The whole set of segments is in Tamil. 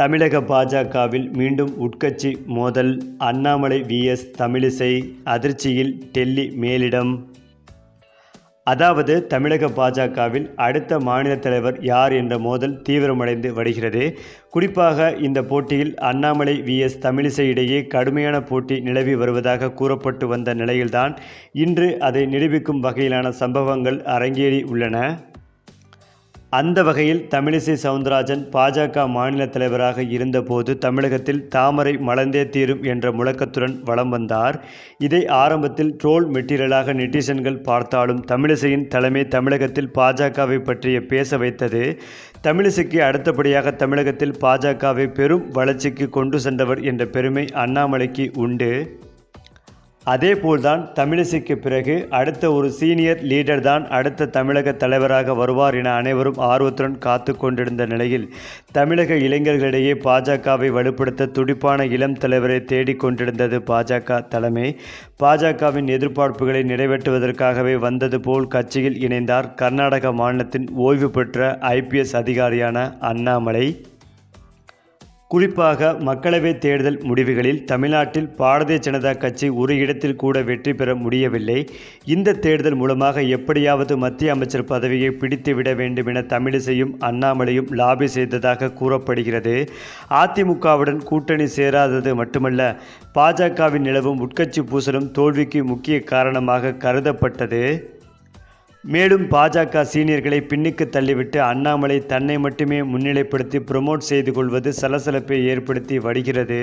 தமிழக பாஜகவில் மீண்டும் உட்கட்சி மோதல். அண்ணாமலை விஎஸ் தமிழிசை அதிர்ச்சியில் டெல்லி மேலிடம். அதாவது தமிழக பாஜகவில் அடுத்த மாநில தலைவர் யார் என்ற மோதல் தீவிரமடைந்து வருகிறது. குறிப்பாக இந்த போட்டியில் அண்ணாமலை விஎஸ் தமிழிசை இடையே கடுமையான போட்டி நிலவி வருவதாக கூறப்பட்டு வந்த நிலையில்தான் இன்று அதை நிரூபிக்கும் வகையிலான சம்பவங்கள் அரங்கேறி உள்ளன. அந்த வகையில் தமிழிசை சவுந்தரராஜன் பாஜக மாநில தலைவராக இருந்தபோது தமிழகத்தில் தாமரை மலர்ந்தே தீரும் என்ற முழக்கத்துடன் வலம் வந்தார். இதை ஆரம்பத்தில் ட்ரோல் மெட்டீரியலாக நெட்டிசன்கள் பார்த்தாலும் தமிழிசையின் தலைமை தமிழகத்தில் பாஜகவை பற்றிய பேச வைத்தது. தமிழிசைக்கு அடுத்தபடியாக தமிழகத்தில் பாஜகவை பெரும் வளர்ச்சிக்கு கொண்டு சென்றவர் என்ற பெருமை அண்ணாமலைக்கு உண்டு. அதேபோல்தான் தமிழிசைக்கு பிறகு அடுத்த ஒரு சீனியர் லீடர் தான் அடுத்த தமிழக தலைவராக வருவார் என அனைவரும் ஆர்வத்துடன் காத்து கொண்டிருந்த நிலையில் தமிழக இளைஞர்களிடையே பாஜகவை வலுப்படுத்த துடிப்பான இளம் தலைவரை தேடிக்கொண்டிருந்தது பாஜக தலைமை. பாஜகவின் எதிர்பார்ப்புகளை நிறைவேற்றுவதற்காகவே வந்தது போல் கட்சியில் இணைந்தார் கர்நாடக மாநிலத்தின் ஓய்வு பெற்ற ஐபிஎஸ் அதிகாரியான அண்ணாமலை. குறிப்பாக மக்களவைத் தேர்தல் முடிவுகளில் தமிழ்நாட்டில் பாரதிய ஜனதா கட்சி ஒரு இடத்தில் கூட வெற்றி பெற முடியவில்லை. இந்த தேர்தல் மூலமாக எப்படியாவது மத்திய அமைச்சர் பதவியை பிடித்துவிட வேண்டும் என தமிழிசையும் அண்ணாமலையும் லாபி செய்ததாக கூறப்படுகிறது. அதிமுகவுடன் கூட்டணி சேராதது மட்டுமல்ல பாஜகவின் நிலவும் உட்கட்சி பூசலும் தோல்விக்கு முக்கிய காரணமாக கருதப்பட்டது. மேலும் பாஜக சீனியர்களை பின்னுக்கு தள்ளிவிட்டு அண்ணாமலை தன்னை மட்டுமே முன்னிலைப்படுத்தி ப்ரொமோட் செய்து கொள்வது சலசலப்பை ஏற்படுத்தி வருகிறது.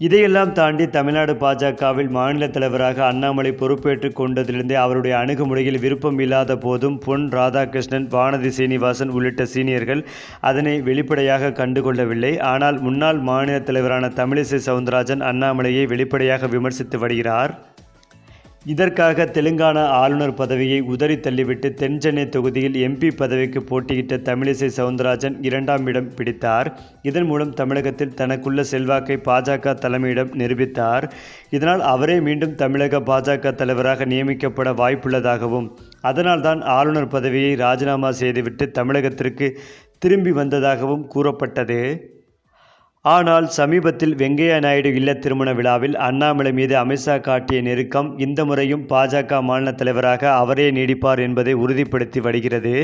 இதையெல்லாம் தாண்டி தமிழ்நாடு பாஜகவில் மாநில தலைவராக அண்ணாமலை பொறுப்பேற்று கொண்டதிலிருந்தே அவருடைய அணுகுமுறையில் விருப்பம் இல்லாத போதும் பொன் ராதாகிருஷ்ணன் வானதி சீனிவாசன் உள்ளிட்ட சீனியர்கள் அதனை வெளிப்படையாக கண்டுகொள்ளவில்லை. ஆனால் முன்னாள் மாநில தலைவரான தமிழிசை சவுந்தரராஜன் அண்ணாமலையை வெளிப்படையாக விமர்சித்து வருகிறார். இதற்காக தெலுங்கானா ஆளுநர் பதவியை உதறி தள்ளிவிட்டு தென்சென்னை தொகுதியில் எம்பி பதவிக்கு போட்டியிட்ட தமிழிசை சவுந்தரராஜன் இரண்டாம் இடம் பிடித்தார். இதன் மூலம் தமிழகத்தில் தனக்குள்ள செல்வாக்கை பாஜக தலைமையிடம் நிரூபித்தார். இதனால் அவரே மீண்டும் தமிழக பாஜக தலைவராக நியமிக்கப்பட வாய்ப்புள்ளதாகவும் அதனால்தான் ஆளுநர் பதவியை ராஜினாமா செய்துவிட்டு தமிழகத்திற்கு திரும்பி வந்ததாகவும் கூறப்பட்டது. ஆனால் சமீபத்தில் வெங்கையா நாயுடு இல்ல திருமண விழாவில் அண்ணாமலை மீது அமித்ஷா காட்டிய நெருக்கம் இந்த முறையும் பாஜக மாநில தலைவராக அவரே நீடிப்பார் என்பதை உறுதிப்படுத்தி வருகிறது.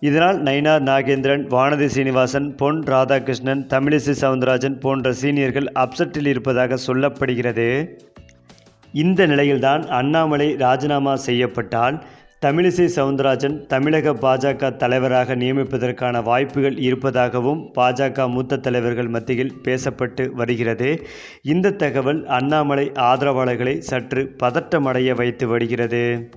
இதனால் நயினார் நாகேந்திரன் வானதி சீனிவாசன் பொன் ராதாகிருஷ்ணன் தமிழிசை சவுந்தரராஜன் போன்ற சீனியர்கள் அப்செட்டில் இருப்பதாக சொல்லப்படுகிறது. இந்த நிலையில்தான் அண்ணாமலை ராஜினாமா செய்யப்பட்டால் தமிழிசை சவுந்தரராஜன் தமிழக பாஜக தலைவராக நியமிப்பதற்கான வாய்ப்புகள் இருப்பதாகவும் பாஜக மூத்த தலைவர்கள் மத்தியில் பேசப்பட்டு வருகிறது. இந்த தகவல் அண்ணாமலை ஆதரவாளர்களை சற்று பதட்டமடைய வைத்து வருகிறது.